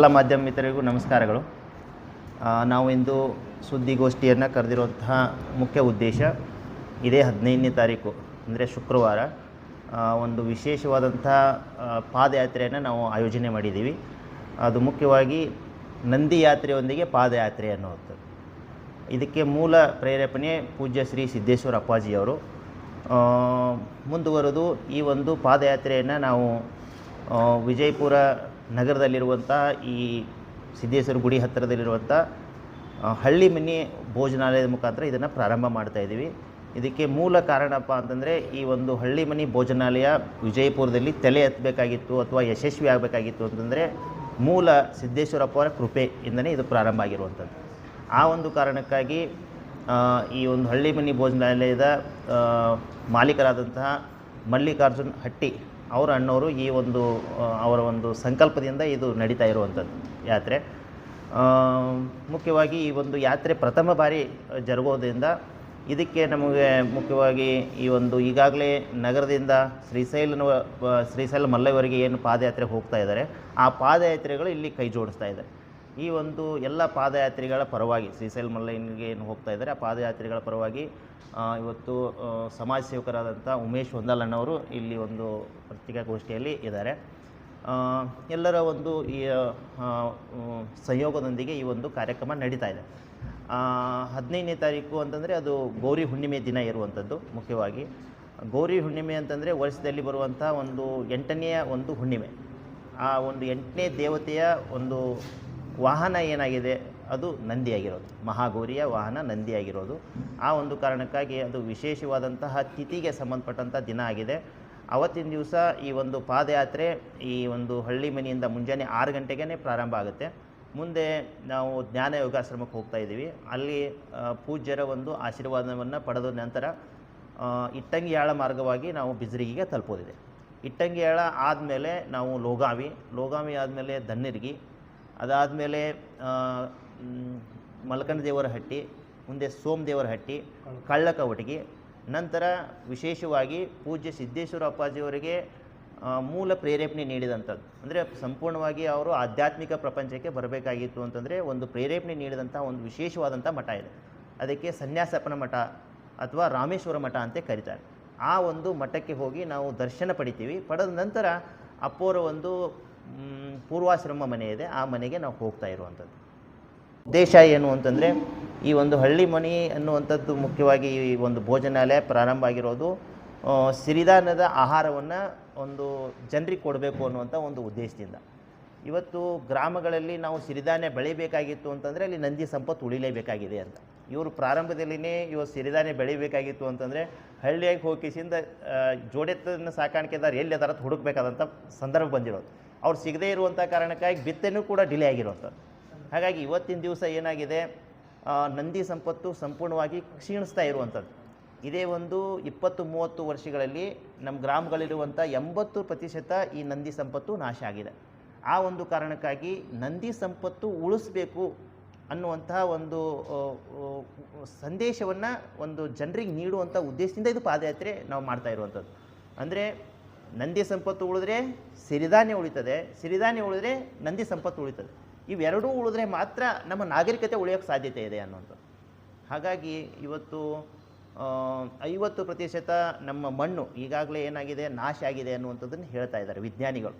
ಎಲ್ಲ ಮಾಧ್ಯಮ ಮಿತ್ರರಿಗೂ ನಮಸ್ಕಾರಗಳು. ನಾವು ಇಂದು ಸುದ್ದಿಗೋಷ್ಠಿಯನ್ನು ಕರೆದಿರುವಂತಹ ಮುಖ್ಯ ಉದ್ದೇಶ ಇದೇ ಹದಿನೈದನೇ ತಾರೀಕು, ಅಂದರೆ ಶುಕ್ರವಾರ. ಒಂದು ವಿಶೇಷವಾದಂಥ ಪಾದಯಾತ್ರೆಯನ್ನು ನಾವು ಆಯೋಜನೆ ಮಾಡಿದ್ದೀವಿ. ಅದು ಮುಖ್ಯವಾಗಿ ನಂದಿ ಯಾತ್ರೆಯೊಂದಿಗೆ ಪಾದಯಾತ್ರೆ ಅನ್ನುವಂಥದ್ದು. ಇದಕ್ಕೆ ಮೂಲ ಪ್ರೇರೇಪಣೆ ಪೂಜ್ಯ ಶ್ರೀ ಸಿದ್ದೇಶ್ವರ ಅಪ್ಪಾಜಿಯವರು. ಮುಂದುವರೆದು ಈ ಒಂದು ಪಾದಯಾತ್ರೆಯನ್ನು ನಾವು ವಿಜಯಪುರ ನಗರದಲ್ಲಿರುವಂಥ ಈ ಸಿದ್ದೇಶ್ವರ ಗುಡಿ ಹತ್ತಿರದಲ್ಲಿರುವಂಥ ಹಳ್ಳಿ ಮನೆ ಭೋಜನಾಲಯದ ಮುಖಾಂತರ ಇದನ್ನು ಪ್ರಾರಂಭ ಮಾಡ್ತಾ ಇದ್ದೀವಿ. ಇದಕ್ಕೆ ಮೂಲ ಕಾರಣಪ್ಪ ಅಂತಂದರೆ ಈ ಒಂದು ಹಳ್ಳಿ ಮನೆ ಭೋಜನಾಲಯ ವಿಜಯಪುರದಲ್ಲಿ ತಲೆ ಎತ್ತಬೇಕಾಗಿತ್ತು ಅಥವಾ ಯಶಸ್ವಿ ಆಗಬೇಕಾಗಿತ್ತು ಅಂತಂದರೆ ಮೂಲ ಸಿದ್ದೇಶ್ವರಪ್ಪ ಅವರ ಕೃಪೆಯಿಂದನೇ ಇದು ಪ್ರಾರಂಭ ಆಗಿರುವಂಥದ್ದು. ಆ ಒಂದು ಕಾರಣಕ್ಕಾಗಿ ಈ ಒಂದು ಹಳ್ಳಿ ಮನೆ ಭೋಜನಾಲಯದ ಮಾಲೀಕರಾದಂತಹ ಮಲ್ಲಿಕಾರ್ಜುನ್ ಹಟ್ಟಿ ಅವರ ಅಣ್ಣವರು ಈ ಒಂದು ಅವರ ಒಂದು ಸಂಕಲ್ಪದಿಂದ ಇದು ನಡೀತಾ ಇರುವಂಥದ್ದು ಯಾತ್ರೆ. ಮುಖ್ಯವಾಗಿ ಈ ಒಂದು ಯಾತ್ರೆ ಪ್ರಥಮ ಬಾರಿ ಜರುಗೋದ್ರಿಂದ ಇದಕ್ಕೆ ನಮಗೆ ಮುಖ್ಯವಾಗಿ ಈ ಒಂದು ಈಗಾಗಲೇ ನಗರದಿಂದ ಶ್ರೀಶೈಲನ ಶ್ರೀಶೈಲ ಮಲ್ಲವರೆಗೆ ಏನು ಪಾದಯಾತ್ರೆ ಹೋಗ್ತಾ ಇದ್ದಾರೆ, ಆ ಪಾದಯಾತ್ರೆಗಳು ಇಲ್ಲಿ ಕೈ ಜೋಡಿಸ್ತಾ ಇದ್ದಾರೆ ಈ ಒಂದು ಎಲ್ಲ ಪಾದಯಾತ್ರಿಗಳ ಪರವಾಗಿ ಶ್ರೀಶೈಲ ಮಲ್ಲಯ್ಯನಿಗೆ ಏನು ಹೋಗ್ತಾ ಇದ್ದಾರೆ, ಆ ಪಾದಯಾತ್ರಿಗಳ ಪರವಾಗಿ ಇವತ್ತು ಸಮಾಜ ಸೇವಕರಾದಂಥ ಉಮೇಶ್ ಹೊಂದಲಣ್ಣವರು ಇಲ್ಲಿ ಒಂದು ಪತ್ರಿಕಾಗೋಷ್ಠಿಯಲ್ಲಿ ಇದ್ದಾರೆ. ಎಲ್ಲರ ಒಂದು ಈ ಸಹಯೋಗದೊಂದಿಗೆ ಈ ಒಂದು ಕಾರ್ಯಕ್ರಮ ನಡೀತಾ ಇದೆ. ಹದಿನೈದನೇ ತಾರೀಕು ಅಂತಂದರೆ ಅದು ಗೌರಿ ಹುಣ್ಣಿಮೆ ದಿನ ಇರುವಂಥದ್ದು ಮುಖ್ಯವಾಗಿ. ಗೌರಿ ಹುಣ್ಣಿಮೆ ಅಂತಂದರೆ ವರ್ಷದಲ್ಲಿ ಬರುವಂಥ ಒಂದು ಎಂಟನೆಯ ಒಂದು ಹುಣ್ಣಿಮೆ. ಆ ಒಂದು ಎಂಟನೇ ದೇವತೆಯ ಒಂದು ವಾಹನ ಏನಾಗಿದೆ? ಅದು ನಂದಿಯಾಗಿರೋದು. ಮಹಾಗೌರಿಯ ವಾಹನ ನಂದಿಯಾಗಿರೋದು. ಆ ಒಂದು ಕಾರಣಕ್ಕಾಗಿ ಅದು ವಿಶೇಷವಾದಂತಹ ತಿಥಿಗೆ ಸಂಬಂಧಪಟ್ಟಂಥ ದಿನ ಆಗಿದೆ. ಅವತ್ತಿನ ದಿವಸ ಈ ಒಂದು ಪಾದಯಾತ್ರೆ ಈ ಒಂದು ಹಳ್ಳಿ ಮನೆಯಿಂದ ಮುಂಜಾನೆ ಆರು ಗಂಟೆಗೇ ಪ್ರಾರಂಭ ಆಗುತ್ತೆ. ಮುಂದೆ ನಾವು ಜ್ಞಾನ ಯೋಗಾಶ್ರಮಕ್ಕೆ ಹೋಗ್ತಾ ಇದ್ದೀವಿ. ಅಲ್ಲಿ ಪೂಜ್ಯರ ಒಂದು ಆಶೀರ್ವಾದವನ್ನು ಪಡೆದ ನಂತರ ಇಟ್ಟಂಗಿಯಾಳ ಮಾರ್ಗವಾಗಿ ನಾವು ಬಿಜ್ರಿಗಿಗೆ ತಲುಪೋದಿದೆ. ಇಟ್ಟಂಗಿಯಾಳ ಆದಮೇಲೆ ನಾವು ಲೋಗಾವಿ. ಲೋಗಾವಿ ಆದಮೇಲೆ ದನ್ನಿರ್ಗಿ ಅದಾದಮೇಲೆ ಮಲ್ಕನ ದೇವರ ಹಟ್ಟಿ ಮುಂದೆ ಸೋಮದೇವರ ಹಟ್ಟಿ ಕಳ್ಳಕವಟಗಿ ನಂತರ ವಿಶೇಷವಾಗಿ ಪೂಜ್ಯ ಸಿದ್ದೇಶ್ವರ ಅಪ್ಪಾಜಿಯವರಿಗೆ ಮೂಲ ಪ್ರೇರೇಪಣೆ ನೀಡಿದಂಥದ್ದು. ಅಂದರೆ ಸಂಪೂರ್ಣವಾಗಿ ಅವರು ಆಧ್ಯಾತ್ಮಿಕ ಪ್ರಪಂಚಕ್ಕೆ ಬರಬೇಕಾಗಿತ್ತು ಅಂತಂದರೆ ಒಂದು ಪ್ರೇರೇಪಣೆ ನೀಡಿದಂಥ ಒಂದು ವಿಶೇಷವಾದಂಥ ಮಠ ಇದೆ. ಅದಕ್ಕೆ ಸನ್ಯಾಸಪ್ಪನ ಮಠ ಅಥವಾ ರಾಮೇಶ್ವರ ಮಠ ಅಂತ ಕರೀತಾರೆ. ಆ ಒಂದು ಮಠಕ್ಕೆ ಹೋಗಿ ನಾವು ದರ್ಶನ ಪಡಿತೀವಿ. ಪಡೆದ ನಂತರ ಅಪ್ಪೋರ ಒಂದು ಪೂರ್ವಾಶ್ರಮ ಮನೆ ಇದೆ. ಆ ಮನೆಗೆ ನಾವು ಹೋಗ್ತಾ ಇರುವಂಥದ್ದು. ಉದ್ದೇಶ ಏನು ಅಂತಂದರೆ, ಈ ಒಂದು ಹಳ್ಳಿ ಮನೆ ಅನ್ನುವಂಥದ್ದು ಮುಖ್ಯವಾಗಿ ಈ ಒಂದು ಭೋಜನಾಲಯ ಪ್ರಾರಂಭ ಆಗಿರೋದು ಸಿರಿಧಾನ್ಯದ ಆಹಾರವನ್ನು ಒಂದು ಜನರಿಗೆ ಕೊಡಬೇಕು ಅನ್ನುವಂಥ ಒಂದು ಉದ್ದೇಶದಿಂದ. ಇವತ್ತು ಗ್ರಾಮಗಳಲ್ಲಿ ನಾವು ಸಿರಿಧಾನ್ಯ ಬೆಳಿಬೇಕಾಗಿತ್ತು ಅಂತಂದರೆ ಅಲ್ಲಿ ನಂದಿ ಸಂಪತ್ತು ಉಳಿಲೇಬೇಕಾಗಿದೆ ಅಂತ. ಇವರು ಪ್ರಾರಂಭದಲ್ಲಿನೇ ಇವತ್ತು ಸಿರಿಧಾನ್ಯ ಬೆಳಿಬೇಕಾಗಿತ್ತು ಅಂತಂದರೆ, ಹಳ್ಳಿಯಾಗಿ ಹೋಗಿಸಿಂದ ಜೋಡೆತ್ತದ ಸಾಕಾಣಿಕೆದಾರ ಎಲ್ಲಿ ಅದರ ಹುಡುಕ್ಬೇಕಾದಂಥ ಸಂದರ್ಭ ಬಂದಿರೋದು. ಅವ್ರು ಸಿಗದೇ ಇರುವಂಥ ಕಾರಣಕ್ಕಾಗಿ ಬಿತ್ತನೆಯೂ ಕೂಡ ಡಿಲೇ ಆಗಿರುವಂಥದ್ದು. ಹಾಗಾಗಿ ಇವತ್ತಿನ ದಿವಸ ಏನಾಗಿದೆ? ನಂದಿ ಸಂಪತ್ತು ಸಂಪೂರ್ಣವಾಗಿ ಕ್ಷೀಣಿಸ್ತಾ ಇರುವಂಥದ್ದು. ಇದೇ ಒಂದು ಇಪ್ಪತ್ತು ಮೂವತ್ತು ವರ್ಷಗಳಲ್ಲಿ ನಮ್ಮ ಗ್ರಾಮಗಳಿರುವಂಥ ಎಂಬತ್ತು ಪ್ರತಿಶತ ಈ ನಂದಿ ಸಂಪತ್ತು ನಾಶ ಆಗಿದೆ. ಆ ಒಂದು ಕಾರಣಕ್ಕಾಗಿ ನಂದಿ ಸಂಪತ್ತು ಉಳಿಸ್ಬೇಕು ಅನ್ನುವಂತಹ ಒಂದು ಸಂದೇಶವನ್ನು ಒಂದು ಜನರಿಗೆ ನೀಡುವಂಥ ಉದ್ದೇಶದಿಂದ ಇದು ಪಾದಯಾತ್ರೆ ನಾವು ಮಾಡ್ತಾ ಇರುವಂಥದ್ದು. ಅಂದರೆ ನಂದಿ ಸಂಪತ್ತು ಉಳಿದ್ರೆ ಸಿರಿಧಾನ್ಯ ಉಳಿತದೆ, ಸಿರಿಧಾನ್ಯ ಉಳಿದ್ರೆ ನಂದಿ ಸಂಪತ್ತು ಉಳಿತದೆ. ಇವೆರಡೂ ಉಳಿದ್ರೆ ಮಾತ್ರ ನಮ್ಮ ನಾಗರಿಕತೆ ಉಳಿಯೋಕ್ಕೆ ಸಾಧ್ಯತೆ ಇದೆ ಅನ್ನುವಂಥದ್ದು ಹಾಗಾಗಿ ಇವತ್ತು ಐವತ್ತು ಪ್ರತಿಶತ ನಮ್ಮ ಮಣ್ಣು ಈಗಾಗಲೇ ಏನಾಗಿದೆ, ನಾಶ ಆಗಿದೆ ಅನ್ನುವಂಥದ್ದನ್ನು ಹೇಳ್ತಾ ಇದ್ದಾರೆ ವಿಜ್ಞಾನಿಗಳು.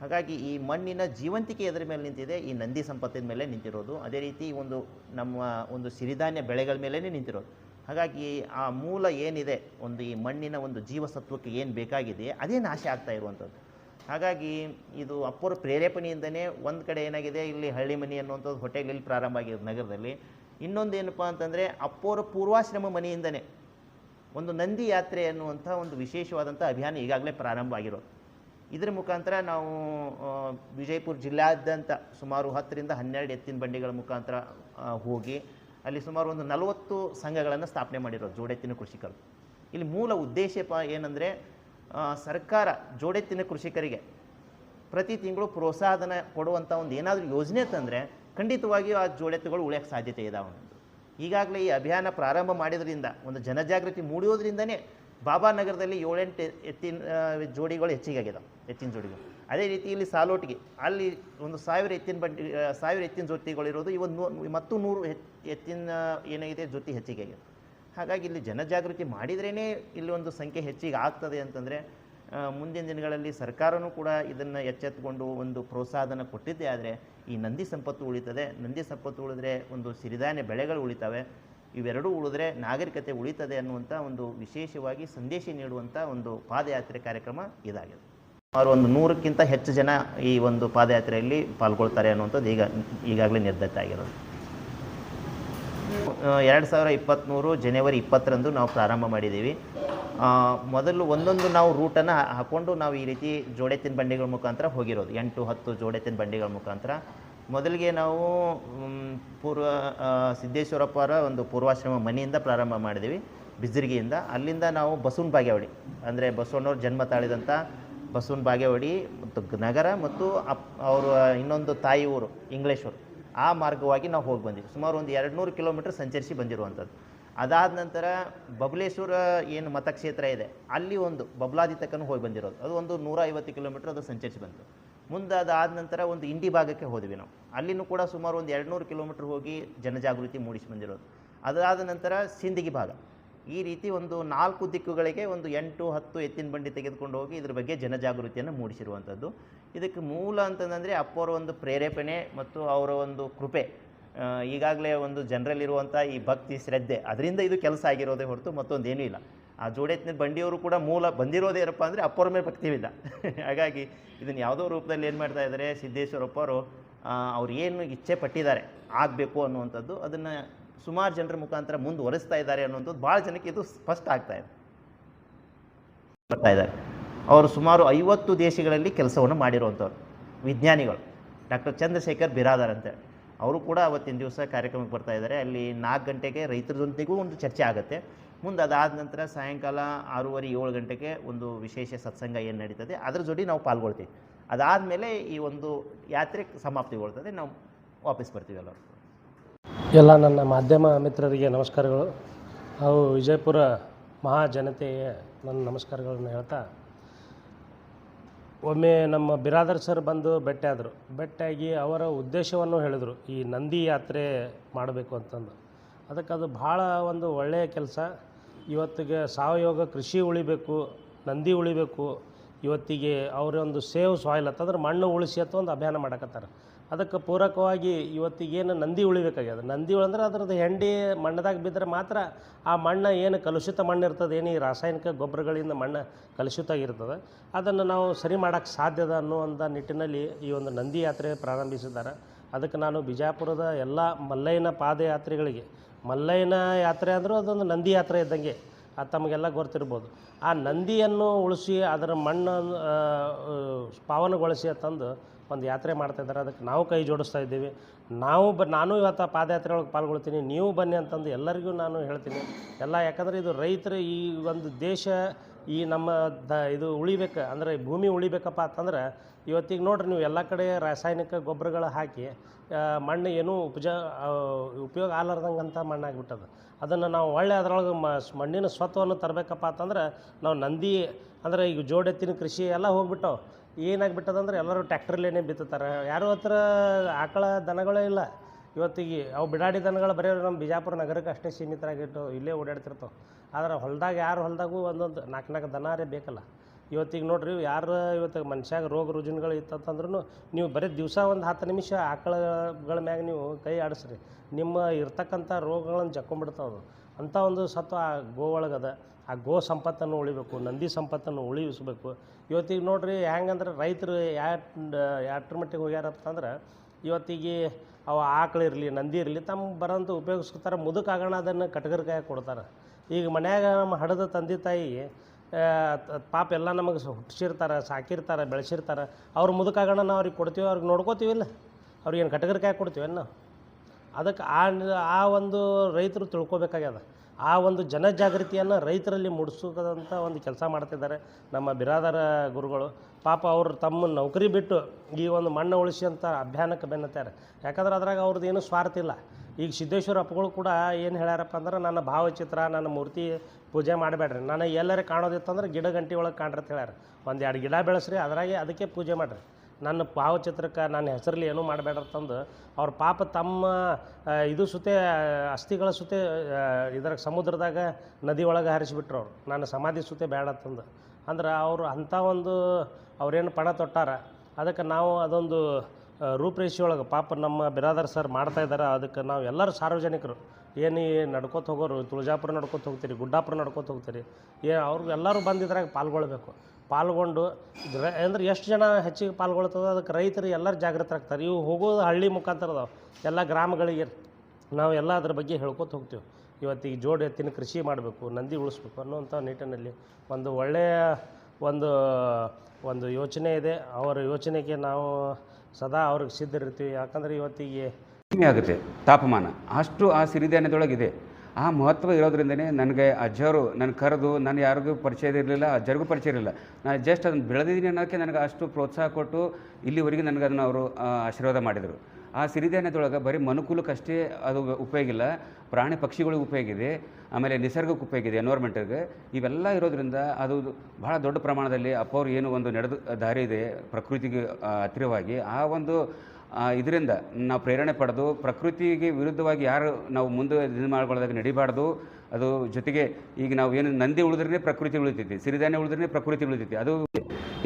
ಹಾಗಾಗಿ ಈ ಮಣ್ಣಿನ ಜೀವಂತಿಕೆ ಅದರ ಮೇಲೆ ನಿಂತಿದೆ, ಈ ನಂದಿ ಸಂಪತ್ತಿನ ಮೇಲೆ ನಿಂತಿರೋದು. ಅದೇ ರೀತಿ ಒಂದು ನಮ್ಮ ಒಂದು ಸಿರಿಧಾನ್ಯ ಬೆಳೆಗಳ ಮೇಲೇ ನಿಂತಿರೋದು. ಹಾಗಾಗಿ ಆ ಮೂಲ ಏನಿದೆ, ಒಂದು ಈ ಮಣ್ಣಿನ ಒಂದು ಜೀವಸತ್ವಕ್ಕೆ ಏನು ಬೇಕಾಗಿದೆ, ಅದೇ ನಾಶ ಆಗ್ತಾ ಇರುವಂಥದ್ದು. ಹಾಗಾಗಿ ಇದು ಅಪ್ಪರ ಪ್ರೇರೇಪಣೆಯಿಂದನೇ ಒಂದು ಕಡೆ ಏನಾಗಿದೆ, ಇಲ್ಲಿ ಹಳ್ಳಿ ಮನೆ ಅನ್ನುವಂಥದ್ದು ಹೋಟೆಲ್ ಇಲ್ಲಿ ಪ್ರಾರಂಭ ಆಗಿರೋದು ನಗರದಲ್ಲಿ. ಇನ್ನೊಂದು ಏನಪ್ಪ ಅಂತಂದರೆ ಅಪ್ಪೋರ ಪೂರ್ವಾಶ್ರಮ ಮನೆಯಿಂದನೇ ಒಂದು ನಂದಿ ಯಾತ್ರೆ ಅನ್ನುವಂಥ ಒಂದು ವಿಶೇಷವಾದಂಥ ಅಭಿಯಾನ ಈಗಾಗಲೇ ಪ್ರಾರಂಭ ಆಗಿರೋದು. ಇದರ ಮುಖಾಂತರ ನಾವು ವಿಜಯಪುರ ಜಿಲ್ಲಾದ್ಯಂತ ಸುಮಾರು ಹತ್ತರಿಂದ ಹನ್ನೆರಡು ಎತ್ತಿನ ಬಂಡಿಗಳ ಮುಖಾಂತರ ಹೋಗಿ ಅಲ್ಲಿ ಸುಮಾರು ಒಂದು ನಲವತ್ತು ಸಂಘಗಳನ್ನು ಸ್ಥಾಪನೆ ಮಾಡಿರೋದು ಜೋಡೆತ್ತಿನ ಕೃಷಿಕರು. ಇಲ್ಲಿ ಮೂಲ ಉದ್ದೇಶ ಏನಂದರೆ ಸರ್ಕಾರ ಜೋಡೆತ್ತಿನ ಕೃಷಿಕರಿಗೆ ಪ್ರತಿ ತಿಂಗಳು ಪ್ರೋತ್ಸಾಹನ ಕೊಡುವಂಥ ಒಂದು ಏನಾದರೂ ಯೋಜನೆ ತಂದರೆ ಖಂಡಿತವಾಗಿಯೂ ಆ ಜೋಡೆತ್ತುಗಳು ಉಳಿಯೋಕ್ಕೆ ಸಾಧ್ಯತೆ ಇದಾವೆ ಅನ್ನೋದು ಈಗಾಗಲೇ ಈ ಅಭಿಯಾನ ಪ್ರಾರಂಭ ಮಾಡಿದ್ರಿಂದ, ಒಂದು ಜನಜಾಗೃತಿ ಮೂಡಿಯೋದ್ರಿಂದನೇ ಬಾಬಾನಗರದಲ್ಲಿ ಏಳೆಂಟು ಎತ್ತಿನ ಜೋಡಿಗಳು ಹೆಚ್ಚಿಗೆ ಆಗಿದಾವೆ. ಎತ್ತಿನ ಜೋಡಿಗಳು. ಅದೇ ರೀತಿ ಇಲ್ಲಿ ಸಾಲೋಟಿಗೆ. ಅಲ್ಲಿ ಒಂದು ಸಾವಿರ ಎತ್ತಿನ ಬಂಡಿ ಸಾವಿರ ಎತ್ತಿನ ಜೊತೆಗಳಿರೋದು ಇವತ್ತು ನೂ, ಮತ್ತು ನೂರು ಎತ್- ಎತ್ತಿನ, ಏನಾಗಿದೆ ಜೊತೆ ಹೆಚ್ಚಿಗೆ ಆಗಿದೆ. ಹಾಗಾಗಿ ಇಲ್ಲಿ ಜನಜಾಗೃತಿ ಮಾಡಿದ್ರೇ ಇಲ್ಲಿ ಒಂದು ಸಂಖ್ಯೆ ಹೆಚ್ಚಿಗೆ ಆಗ್ತದೆ ಅಂತಂದರೆ ಮುಂದಿನ ದಿನಗಳಲ್ಲಿ ಸರ್ಕಾರವೂ ಕೂಡ ಇದನ್ನು ಎಚ್ಚೆತ್ತುಕೊಂಡು ಒಂದು ಪ್ರೋತ್ಸಾಹನ ಕೊಟ್ಟಿದ್ದೇ. ಆದರೆ ಈ ನಂದಿ ಸಂಪತ್ತು ಉಳಿತದೆ. ನಂದಿ ಸಂಪತ್ತು ಉಳಿದ್ರೆ ಒಂದು ಸಿರಿಧಾನ್ಯ ಬೆಳೆಗಳು ಉಳಿತವೆ. ಇವೆರಡೂ ಉಳಿದ್ರೆ ನಾಗರಿಕತೆ ಉಳಿತದೆ ಅನ್ನುವಂಥ ಒಂದು ವಿಶೇಷವಾಗಿ ಸಂದೇಶ ನೀಡುವಂಥ ಒಂದು ಪಾದಯಾತ್ರೆ ಕಾರ್ಯಕ್ರಮ ಇದಾಗಿದೆ. ಸುಮಾರು ಒಂದು ನೂರಕ್ಕಿಂತ ಹೆಚ್ಚು ಜನ ಈ ಒಂದು ಪಾದಯಾತ್ರೆಯಲ್ಲಿ ಪಾಲ್ಗೊಳ್ತಾರೆ ಅನ್ನುವಂಥದ್ದು ಈಗ ಈಗಾಗಲೇ ನಿರ್ಧರಿತ ಆಗಿರೋದು. ಎರಡು ಸಾವಿರ ಇಪ್ಪತ್ತ್ಮೂರು ಜನವರಿ ಇಪ್ಪತ್ತರಂದು ನಾವು ಪ್ರಾರಂಭ ಮಾಡಿದ್ದೀವಿ. ಮೊದಲು ಒಂದೊಂದು ನಾವು ರೂಟನ್ನು ಹಾಕ್ಕೊಂಡು ನಾವು ಈ ರೀತಿ ಜೋಡೆತ್ತಿನ ಬಂಡಿಗಳ ಮುಖಾಂತರ ಹೋಗಿರೋದು. ಎಂಟು, ಹತ್ತು ಜೋಡೆತ್ತಿನ ಬಂಡಿಗಳ ಮುಖಾಂತರ. ಮೊದಲಿಗೆ ನಾವು ಪೂರ್ವ ಸಿದ್ದೇಶ್ವರಪ್ಪರ ಒಂದು ಪೂರ್ವಾಶ್ರಮ ಮನೆಯಿಂದ ಪ್ರಾರಂಭ ಮಾಡಿದ್ದೀವಿ ಬಿಜ್ಜರ್ಗಿಯಿಂದ ಅಲ್ಲಿಂದ ನಾವು ಬಸವನ ಬಾಗೇವಾಡಿ, ಅಂದರೆ ಬಸವಣ್ಣವ್ರು ಜನ್ಮ ತಾಳಿದಂಥ ಬಸವನ ಬಾಗೇವಾಡಿ ಮತ್ತು ನಗರ ಮತ್ತು ಅಪ್ ಅವರು ಇನ್ನೊಂದು ತಾಯಿ ಊರು, ಇಂಗ್ಲೇಶ್ವರು. ಆ ಮಾರ್ಗವಾಗಿ ನಾವು ಹೋಗಿ ಬಂದಿವಿ ಸುಮಾರು ಒಂದು ಎರಡು ನೂರು ಕಿಲೋಮೀಟ್ರ್ ಸಂಚರಿಸಿ ಬಂದಿರುವಂಥದ್ದು. ಅದಾದ ನಂತರ ಬಬಲೇಶ್ವರ ಏನು ಮತಕ್ಷೇತ್ರ ಇದೆ, ಅಲ್ಲಿ ಒಂದು ಬಬ್ಲಾದಿ ತಕ್ಕನೂ ಹೋಗಿ ಬಂದಿರೋದು. ಅದು ಒಂದು ನೂರ ಐವತ್ತು ಕಿಲೋಮೀಟ್ರ್ ಅದು ಸಂಚರಿಸಿ ಬಂತು. ಮುಂದೆ ಅದಾದ ನಂತರ ಒಂದು ಇಂಡಿ ಭಾಗಕ್ಕೆ ಹೋದ್ವಿ ನಾವು. ಅಲ್ಲಿನೂ ಕೂಡ ಸುಮಾರು ಒಂದು ಎರಡು ನೂರು ಕಿಲೋಮೀಟ್ರ್ ಹೋಗಿ ಜನಜಾಗೃತಿ ಮೂಡಿಸಿ ಬಂದಿರೋದು. ಅದಾದ ನಂತರ ಸಿಂದಗಿ ಭಾಗ. ಈ ರೀತಿ ಒಂದು ನಾಲ್ಕು ದಿಕ್ಕುಗಳಿಗೆ ಒಂದು ಎಂಟು, ಹತ್ತು ಎತ್ತಿನ ಬಂಡಿ ತೆಗೆದುಕೊಂಡು ಹೋಗಿ ಇದ್ರ ಬಗ್ಗೆ ಜನಜಾಗೃತಿಯನ್ನು ಮೂಡಿಸಿರುವಂಥದ್ದು. ಇದಕ್ಕೆ ಮೂಲ ಅಂತಂದರೆ ಅಪ್ಪವರ ಒಂದು ಪ್ರೇರೇಪಣೆ ಮತ್ತು ಅವರ ಒಂದು ಕೃಪೆ. ಈಗಾಗಲೇ ಒಂದು ಜನರಲ್ಲಿರುವಂಥ ಈ ಭಕ್ತಿ, ಶ್ರದ್ಧೆ, ಅದರಿಂದ ಇದು ಕೆಲಸ ಆಗಿರೋದೇ ಹೊರತು ಮತ್ತೊಂದೇನೂ ಇಲ್ಲ. ಆ ಜೋಡೆತ್ತಿನ ಬಂಡಿಯವರು ಕೂಡ ಮೂಲ ಬಂದಿರೋದೇನಪ್ಪ ಅಂದರೆ ಅಪ್ಪರ ಮೇಲೆ ಭಕ್ತಿವಿಲ್ಲ ಹಾಗಾಗಿ ಇದನ್ನು ಯಾವುದೋ ರೂಪದಲ್ಲಿ ಏನು ಮಾಡ್ತಾ ಇದ್ದಾರೆ ಸಿದ್ದೇಶ್ವರಪ್ಪವರು ಅವ್ರು ಏನು ಇಚ್ಛೆ ಪಟ್ಟಿದ್ದಾರೆ ಆಗಬೇಕು ಅನ್ನುವಂಥದ್ದು, ಅದನ್ನು ಸುಮಾರು ಜನರ ಮುಖಾಂತರ ಮುಂದುವರಿಸ್ತಾ ಇದ್ದಾರೆ ಅನ್ನುವಂಥದ್ದು ಭಾಳ ಜನಕ್ಕೆ ಇದು ಸ್ಪಷ್ಟ ಆಗ್ತಾ ಇದೆ. ಬರ್ತಾ ಇದ್ದಾರೆ. ಅವರು ಸುಮಾರು ಐವತ್ತು ದೇಶಗಳಲ್ಲಿ ಕೆಲಸವನ್ನು ಮಾಡಿರುವಂಥವ್ರು, ವಿಜ್ಞಾನಿಗಳು. ಡಾಕ್ಟರ್ ಚಂದ್ರಶೇಖರ್ ಬಿರಾದರ್ ಅಂತೇಳಿ ಅವರು ಕೂಡ ಅವತ್ತಿನ ದಿವಸ ಕಾರ್ಯಕ್ರಮಕ್ಕೆ ಬರ್ತಾ ಇದ್ದಾರೆ. ಅಲ್ಲಿ ನಾಲ್ಕು ಗಂಟೆಗೆ ರೈತರದೊಂದಿಗೂ ಒಂದು ಚರ್ಚೆ ಆಗುತ್ತೆ. ಮುಂದೆ ಅದಾದ ನಂತರ ಸಾಯಂಕಾಲ ಆರೂವರೆ, ಏಳು ಗಂಟೆಗೆ ಒಂದು ವಿಶೇಷ ಸತ್ಸಂಗ ಏನು ನಡೀತದೆ, ಅದ್ರ ಜೋಡಿ ನಾವು ಪಾಲ್ಗೊಳ್ತೀವಿ. ಅದಾದಮೇಲೆ ಈ ಒಂದು ಯಾತ್ರೆ ಸಮಾಪ್ತಿಗೊಳ್ತದೆ. ನಾವು ವಾಪಸ್ ಬರ್ತೀವಿ ಎಲ್ಲರೂ. ಎಲ್ಲ ನನ್ನ ಮಾಧ್ಯಮ ಮಿತ್ರರಿಗೆ ನಮಸ್ಕಾರಗಳು. ಹಾಗೂ ವಿಜಯಪುರ ಮಹಾಜನತೆಗೆ ನನ್ನ ನಮಸ್ಕಾರಗಳನ್ನು ಹೇಳ್ತಾ, ಒಮ್ಮೆ ನಮ್ಮ ಬಿರಾದರ್ ಸರ್ ಬಂದು ಭೇಟಿಯಾದರು ಬೆಟ್ಟಾಗಿ ಅವರ ಉದ್ದೇಶವನ್ನು ಹೇಳಿದರು, ಈ ನಂದಿ ಯಾತ್ರೆ ಮಾಡಬೇಕು ಅಂತಂದು. ಅದಕ್ಕೆ ಅದು ಭಾಳ ಒಂದು ಒಳ್ಳೆಯ ಕೆಲಸ. ಇವತ್ತಿಗೆ ಸಾವಯವ ಕೃಷಿ ಉಳಿಬೇಕು, ನಂದಿ ಉಳಿಬೇಕು. ಇವತ್ತಿಗೆ ಅವರ ಒಂದು ಸೇವ್ ಸಾಯಿಲ್ ಅಂತಂದ್ರೆ ಮಣ್ಣು ಉಳಿಸಿ ಅಂತ ಒಂದು ಅಭಿಯಾನ ಮಾಡಕತ್ತಾರೆ. ಅದಕ್ಕೆ ಪೂರಕವಾಗಿ ಇವತ್ತಿಗೇನು ನಂದಿ ಉಳಿಬೇಕಾಗ್ಯದ? ನಂದಿ ಅಂದ್ರೆ ಅದ್ರದ್ದು ಹೆಂಡಿ ಮಣ್ಣದಾಗ ಬಿದ್ದರೆ ಮಾತ್ರ ಆ ಮಣ್ಣು ಏನು ಕಲುಷಿತ ಮಣ್ಣು ಇರ್ತದೆ, ಏನು ಈ ರಾಸಾಯನಿಕ ಗೊಬ್ಬರಗಳಿಂದ ಮಣ್ಣು ಕಲುಷಿತ ಆಗಿರ್ತದೆ ಅದನ್ನು ನಾವು ಸರಿ ಮಾಡೋಕ್ಕೆ ಸಾಧ್ಯದ ಅನ್ನುವಂಥ ನಿಟ್ಟಿನಲ್ಲಿ ಈ ಒಂದು ನಂದಿ ಯಾತ್ರೆ ಪ್ರಾರಂಭಿಸಿದ್ದಾರೆ. ಅದಕ್ಕೆ ನಾನು ಬಿಜಾಪುರದ ಎಲ್ಲ ಮಲ್ಲಯ್ಯನ ಪಾದಯಾತ್ರೆಗಳಿಗೆ, ಮಲ್ಲಯ್ಯನ ಯಾತ್ರೆ ಅಂದರೂ ಅದೊಂದು ನಂದಿ ಯಾತ್ರೆ ಇದ್ದಂಗೆ, ಅದು ತಮಗೆಲ್ಲ ಗೊತ್ತಿರ್ಬೋದು. ಆ ನಂದಿಯನ್ನು ಉಳಿಸಿ ಅದರ ಮಣ್ಣು ಪಾವನಗೊಳಿಸಿ ಅಂತಂದು ಒಂದು ಯಾತ್ರೆ ಮಾಡ್ತಾಯಿದ್ದಾರೆ ಅದಕ್ಕೆ ನಾವು ಕೈ ಜೋಡಿಸ್ತಾ ಇದ್ದೀವಿ. ನಾವು ಬ, ನಾನು ಇವತ್ತು ಪಾದಯಾತ್ರೆ ಒಳಗೆ ಪಾಲ್ಗೊಳ್ತೀನಿ, ನೀವು ಬನ್ನಿ ಅಂತಂದು ಎಲ್ಲರಿಗೂ ನಾನು ಹೇಳ್ತೀನಿ. ಎಲ್ಲ ಯಾಕಂದರೆ ಇದು ರೈತರು ಈ ಒಂದು ದೇಶ, ಈ ನಮ್ಮ ದ, ಇದು ಉಳಿಬೇಕು, ಅಂದರೆ ಭೂಮಿ ಉಳಿಬೇಕಪ್ಪ ಅಂತಂದ್ರೆ, ಇವತ್ತಿಗೆ ನೋಡ್ರಿ ನೀವು ಎಲ್ಲ ಕಡೆ ರಾಸಾಯನಿಕ ಗೊಬ್ಬರಗಳು ಹಾಕಿ ಮಣ್ಣು ಏನೂ ಉಪಜ ಉಪಯೋಗ ಆಗಲಾರ್ದಂಗೆ ಅಂತ ಮಣ್ಣಾಗ್ಬಿಟ್ಟದ. ಅದನ್ನು ನಾವು ಒಳ್ಳೆ ಅದರೊಳಗೆ ಮಣ್ಣಿನ ಸ್ವತ್ವವನ್ನು ತರಬೇಕಪ್ಪ ಅಂತಂದ್ರೆ ನಾವು ನಂದಿ, ಅಂದರೆ ಈಗ ಜೋಡೆತ್ತಿನ ಕೃಷಿ ಎಲ್ಲ ಹೋಗ್ಬಿಟ್ಟವು. ಏನಾಗ್ಬಿಟ್ಟದಂದ್ರೆ ಎಲ್ಲರೂ ಟ್ಯಾಕ್ಟ್ರಲ್ಲೇನೆ ಬಿತ್ತುತ್ತಾರೆ. ಯಾರು ಹತ್ರ ಆಕಳ ದನಗಳೇ ಇಲ್ಲ. ಇವತ್ತಿಗೆ ಅವು ಬಿಡಾಡಿ ದನಗಳು ಬರೀ ನಮ್ಮ ಬಿಜಾಪುರ ನಗರಕ್ಕೆ ಅಷ್ಟೇ ಸೀಮಿತರಾಗಿಟ್ಟು ಇಲ್ಲೇ ಓಡಾಡ್ತಿರ್ತಾವೆ. ಆದ್ರೆ ಹೊಲ್ದಾಗ ಯಾರು ಹೊಲ್ದಾಗು ಒಂದೊಂದು ನಾಲ್ಕು ನಾಲ್ಕು ದನಾರೇ ಬೇಕಲ್ಲ. ಇವತ್ತಿಗೆ ನೋಡಿರಿ ಯಾರು ಇವತ್ತು ಮನುಷ್ಯಾಗ ರೋಗ ರುಜಿನಗಳು ಇತ್ತಂತಂದ್ರೂ ನೀವು ಬರೀ ದಿವಸ ಒಂದು ಹತ್ತು ನಿಮಿಷ ಆಕಳಗಳ ಮ್ಯಾಗ ನೀವು ಕೈ ಆಡಿಸ್ರಿ. ನಿಮ್ಮ ಇರ್ತಕ್ಕಂಥ ರೋಗಗಳನ್ನು ಜಕ್ಕೊಂಬಿಡ್ತಾವೆ ಅಂಥ ಒಂದು ಸತ್ವ ಆ ಗೋ ಒಳಗದ, ಆ ಗೋ ಸಂಪತ್ತನ್ನು ಉಳಿಬೇಕು, ನಂದಿ ಸಂಪತ್ತನ್ನು ಉಳಿಸ್ಬೇಕು ಇವತ್ತಿಗೆ ನೋಡ್ರಿ ಹೆಂಗಂದ್ರೆ ರೈತರು ಯಾಟ್ರ ಮಟ್ಟಿಗೆ ಹೋಗ್ಯಾರಪ್ಪ ಇವತ್ತಿಗೆ ಅವ ಆಕಳು ಇರಲಿ, ನಂದಿ ಇರಲಿ ತಮ್ಮ ಬರೋಂಥ ಉಪಯೋಗಿಸ್ಕೊತಾರೆ ಮುದುಕಾಗೋಣ ಅದನ್ನು ಕಟ್ಗರ್ಕಾಯಿ ಕೊಡ್ತಾರೆ. ಈಗ ಮನ್ಯಾಗ ನಮ್ಮ ಹಡದ ತಂದೆ ತಾಯಿ ಪಾಪ ಎಲ್ಲ ನಮಗೆ ಹುಟ್ಟಿಸಿರ್ತಾರೆ, ಸಾಕಿರ್ತಾರೆ, ಬೆಳೆಸಿರ್ತಾರೆ. ಅವ್ರ ಮುದುಕಾಗೋಣ ನಾವು ಅವ್ರಿಗೆ ಕೊಡ್ತೀವಿ, ಅವ್ರಿಗೆ ನೋಡ್ಕೋತೀವಿಲ್ಲ ಅವ್ರಿಗೆ ಏನು ಕಟಗರಿಕಾಯಿ ಕೊಡ್ತೀವೇನು ನಾವು? ಅದಕ್ಕೆ ಆ ಆ ಒಂದು ರೈತರು ತಿಳ್ಕೊಬೇಕಾಗ್ಯದ. ಆ ಒಂದು ಜನಜಾಗೃತಿಯನ್ನು ರೈತರಲ್ಲಿ ಮೂಡಿಸೋದಂಥ ಒಂದು ಕೆಲಸ ಮಾಡ್ತಿದ್ದಾರೆ ನಮ್ಮ ಬಿರಾದರ ಗುರುಗಳು. ಪಾಪ ಅವರು ತಮ್ಮ ನೌಕರಿ ಬಿಟ್ಟು ಈ ಒಂದು ಮಣ್ಣು ಉಳಿಸಿ ಅಂತ ಅಭಿಯಾನಕ್ಕೆ ಬೆನ್ನತ್ತಾರೆ. ಯಾಕಂದ್ರೆ ಅದ್ರಾಗ ಅವ್ರದ್ದು ಏನೂ ಸ್ವಾರ್ಥ ಇಲ್ಲ. ಈಗ ಸಿದ್ದೇಶ್ವರ ಅಪ್ಪಗಳು ಕೂಡ ಏನು ಹೇಳ್ಯಾರಪ್ಪ ಅಂದ್ರೆ, ನನ್ನ ಭಾವಚಿತ್ರ, ನನ್ನ ಮೂರ್ತಿ ಪೂಜೆ ಮಾಡಬೇಡ್ರಿ. ನಾನು ಎಲ್ಲರೂ ಕಾಣೋದಿತ್ತಂದ್ರೆ ಗಿಡ ಗಂಟಿ ಒಳಗೆ ಕಾಣ್ರಿ ಅಂತ ಹೇಳ್ಯಾರ. ಒಂದು ಎರಡು ಗಿಡ ಬೆಳೆಸ್ರಿ, ಅದರಾಗೆ ಅದಕ್ಕೆ ಪೂಜೆ ಮಾಡಿರಿ. ನನ್ನ ಭಾವಚಿತ್ರಕ್ಕೆ, ನನ್ನ ಹೆಸರಲ್ಲಿ ಏನೂ ಮಾಡಬೇಡ್ರಿ ತಂದು ಅವ್ರ ಪಾಪ ತಮ್ಮ ಇದು ಸುತ್ತೆ ಅಸ್ಥಿಗಳ ಸುತ್ತೆ ಇದರ ಸಮುದ್ರದಾಗ ನದಿ ಒಳಗೆ ಹರಿಸಿಬಿಟ್ರು ಅವ್ರು. ನನ್ನ ಸಮಾಧಿ ಸುತ್ತೆ ಬೇಡ ಅಂತಂದು ಅಂದ್ರೆ ಅವರು ಅಂಥ ಒಂದು ಅವ್ರೇನು ಪಣ ತೊಟ್ಟಾರ. ಅದಕ್ಕೆ ನಾವು ಅದೊಂದು ಆ, ರೂಪರೇಷೆ ಒಳಗೆ ಪಾಪ ನಮ್ಮ ಬಿರಾದರ್ ಸರ್ ಮಾಡ್ತಾ ಇದ್ದಾರೆ. ಅದಕ್ಕೆ ನಾವು ಎಲ್ಲರೂ ಸಾರ್ವಜನಿಕರು. ಏನು ನಡ್ಕೋತ ಹೋಗೋರು ತುಳಜಾಪುರ ನಡ್ಕೋತ ಹೋಗ್ತೀರಿ ಗುಡ್ಡಾಪುರ ನಡ್ಕೋತ ಹೋಗ್ತೀರಿ ಏ ಅವ್ರಿಗೆ ಎಲ್ಲರೂ ಬಂದಿದ್ರಾಗ ಪಾಲ್ಗೊಳ್ಬೇಕು. ಪಾಲ್ಗೊಂಡು ಅಂದ್ರೆ ಎಷ್ಟು ಜನ ಹೆಚ್ಚಿಗೆ ಪಾಲ್ಗೊಳ್ತದೆ? ಅದಕ್ಕೆ ರೈತರು ಎಲ್ಲರೂ ಜಾಗೃತರಾಗ್ತಾರೆ ಇವು ಹೋಗೋದು ಹಳ್ಳಿ ಮುಖಾಂತರ ಅದಾವೆ. ಎಲ್ಲ ಗ್ರಾಮಗಳಿಗೆ ನಾವು ಎಲ್ಲ ಅದ್ರ ಬಗ್ಗೆ ಹೇಳ್ಕೊತ ಹೋಗ್ತೀವಿ. ಇವತ್ತಿಗೆ ಜೋಡಿ ಎತ್ತಿನ ಕೃಷಿ ಮಾಡಬೇಕು ನಂದಿ ಉಳಿಸ್ಬೇಕು ಅನ್ನುವಂಥ ನಿಟ್ಟಿನಲ್ಲಿ ಒಂದು ಒಳ್ಳೆಯ ಒಂದು ಒಂದು ಯೋಚನೆ ಇದೆ. ಅವರ ಯೋಚನೆಗೆ ನಾವು ಸದಾ ಅವ್ರಿಗೆ ಸಿದ್ಧರಿರ್ತೀವಿ. ಯಾಕಂದರೆ ಇವತ್ತಿಗೆ ಕಡಿಮೆ ಆಗುತ್ತೆ ತಾಪಮಾನ. ಅಷ್ಟು ಆ ಸಿರಿಧಾನ್ಯದೊಳಗಿದೆ. ಆ ಮಹತ್ವ ಇರೋದ್ರಿಂದನೇ ನನಗೆ ಅಜ್ಜರು ನನ್ನ ಕರೆದು, ನಾನು ಯಾರಿಗೂ ಪರಿಚಯ ಇರಲಿಲ್ಲ ಅಜ್ಜರಿಗೂ ಪರಿಚಯ ಇರಲಿಲ್ಲ. ನಾನು ಜಸ್ಟ್ ಅದನ್ನು ಬೆಳೆದಿದ್ದೀನಿ ಅನ್ನೋಕ್ಕೆ ನನಗೆ ಅಷ್ಟು ಪ್ರೋತ್ಸಾಹ ಕೊಟ್ಟು ಇಲ್ಲಿವರೆಗೆ ನನಗೆ ಅದನ್ನು ಅವರು ಆಶೀರ್ವಾದ ಮಾಡಿದರು. ಆ ಸಿರಿಧಾನ್ಯದೊಳಗೆ ಬರೀ ಮನುಕುಲಕ್ಕಷ್ಟೇ ಅದು ಉಪಯೋಗ ಇಲ್ಲ. ಪ್ರಾಣಿ ಪಕ್ಷಿಗಳಿಗೆ ಉಪಯೋಗ ಇದೆ. ಆಮೇಲೆ ನಿಸರ್ಗಕ್ಕೆ ಉಪಯೋಗ ಇದೆ ಎನ್ವೈರ್ಮೆಂಟಿಗೆ ಇವೆಲ್ಲ ಇರೋದ್ರಿಂದ ಅದು ಬಹಳ ದೊಡ್ಡ ಪ್ರಮಾಣದಲ್ಲಿ ಅಪ್ಪವ್ರು ಏನು ಒಂದು ನಡೆದು ದಾರಿ ಇದೆ ಪ್ರಕೃತಿಗೆ ಹತ್ತಿರವಾಗಿ. ಆ ಒಂದು ಇದರಿಂದ ನಾವು ಪ್ರೇರಣೆ ಪಡೆದು ಪ್ರಕೃತಿಗೆ ವಿರುದ್ಧವಾಗಿ ಯಾರು ನಾವು ಮುಂದೆ ಮಾಡ್ಕೊಳ್ಳೋದಾಗ ನಡಿಬಾರ್ದು. ಅದು ಜೊತೆಗೆ ಈಗ ನಾವು ಏನು ನಂದಿ ಉಳಿದ್ರೆ ಪ್ರಕೃತಿ ಉಳಿತೈತಿ, ಸಿರಿಧಾನ್ಯ ಉಳಿದ್ರೆ ಪ್ರಕೃತಿ ಉಳಿತೈತಿ. ಅದು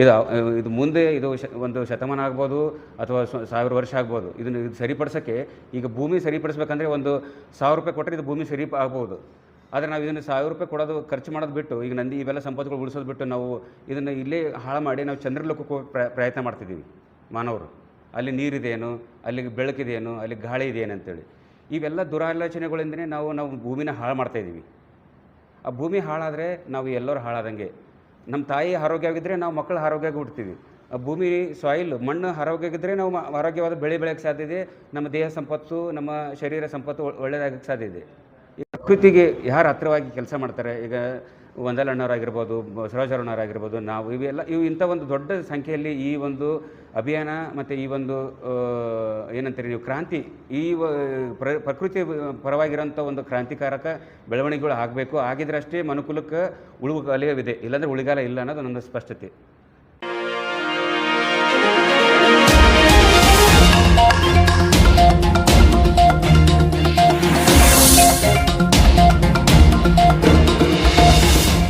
ಇದು ಇದು ಮುಂದೆ ಇದು ಒಂದು ಶತಮಾನ ಆಗ್ಬೋದು ಅಥವಾ ಸಾವಿರ ವರ್ಷ ಆಗ್ಬೋದು. ಇದನ್ನು ಇದು ಸರಿಪಡಿಸೋಕ್ಕೆ ಈಗ ಭೂಮಿ ಸರಿಪಡಿಸ್ಬೇಕಂದ್ರೆ ಒಂದು ಸಾವಿರ ರೂಪಾಯಿ ಕೊಟ್ಟರೆ ಇದು ಭೂಮಿ ಸರಿ ಆಗ್ಬೋದು. ಆದರೆ ನಾವು ಇದನ್ನು ಸಾವಿರ ರೂಪಾಯಿ ಕೊಡೋದು ಖರ್ಚು ಮಾಡೋದು ಬಿಟ್ಟು, ಈಗ ನಂದಿ ಇವೆಲ್ಲ ಸಂಪತ್ತುಗಳು ಉಳಿಸೋದು ಬಿಟ್ಟು ನಾವು ಇದನ್ನು ಇಲ್ಲೇ ಹಾಳು ಮಾಡಿ ನಾವು ಚಂದ್ರಲೋಕಕ್ಕೆ ಹೋಗಿ ಪ್ರ ಪ್ರಯತ್ನ ಮಾಡ್ತಿದ್ದೀವಿ ಮಾನವರು. ಅಲ್ಲಿ ನೀರಿದೆಯೇನು? ಅಲ್ಲಿ ಬೆಳಕಿದೆಯೇನು? ಅಲ್ಲಿ ಗಾಳಿ ಇದೆಯೇನು ಅಂತೇಳಿ. ಇವೆಲ್ಲ ದುರಾಲೋಚನೆಗಳಿಂದನೇ ನಾವು ನಾವು ಭೂಮಿನ ಹಾಳು ಮಾಡ್ತಾಯಿದ್ದೀವಿ ಆ ಭೂಮಿ ಹಾಳಾದರೆ ನಾವು ಎಲ್ಲರೂ ಹಾಳಾದಂಗೆ. ನಮ್ಮ ತಾಯಿ ಆರೋಗ್ಯವಾಗಿದ್ದರೆ ನಾವು ಮಕ್ಕಳು ಆರೋಗ್ಯವಾಗಿ ಹುಡ್ತೀವಿ ಆ ಭೂಮಿ ಸಾಯಿಲ್ ಮಣ್ಣು ಆರೋಗ್ಯವಾಗಿದ್ದರೆ ನಾವು ಆರೋಗ್ಯವಾದ ಬೆಳೆ ಬೆಳೆಯೋಕ್ಕೆ ಸಾಧ್ಯ ಇದೆ. ನಮ್ಮ ದೇಹ ಸಂಪತ್ತು, ನಮ್ಮ ಶರೀರ ಸಂಪತ್ತು ಒಳ್ಳೆಯದಾಗಕ್ಕೆ ಸಾಧ್ಯ ಇದೆ. ಈ ಪ್ರಕೃತಿಗೆ ಯಾರು ಹತ್ತಿರವಾಗಿ ಕೆಲಸ ಮಾಡ್ತಾರೆ? ಈಗ ಒಂದಲಣ್ಣವರಾಗಿರ್ಬೋದು ಸರೋಜರಣ್ಣವರಾಗಿರ್ಬೋದು, ನಾವು ಇವೆಲ್ಲ ಇವು ಇಂಥ ಒಂದು ದೊಡ್ಡ ಸಂಖ್ಯೆಯಲ್ಲಿ ಈ ಒಂದು ಅಭಿಯಾನ ಮತ್ತು ಈ ಒಂದು ಏನಂತೀರಿ ನೀವು ಕ್ರಾಂತಿ, ಈ ಪ್ರ, ಪ್ರಕೃತಿ ಪರವಾಗಿರೋಂಥ ಒಂದು ಕ್ರಾಂತಿಕಾರಕ ಬೆಳವಣಿಗೆಗಳು ಆಗಬೇಕು. ಆಗಿದ್ರೆ ಅಷ್ಟೇ ಮನುಕುಲಕ್ಕೆ ಉಳುಗಾಲವಿದೆ ಇಲ್ಲಾಂದರೆ ಉಳಿಗಾಲ ಇಲ್ಲ ಅನ್ನೋದು ನನ್ನ ಸ್ಪಷ್ಟತೆ.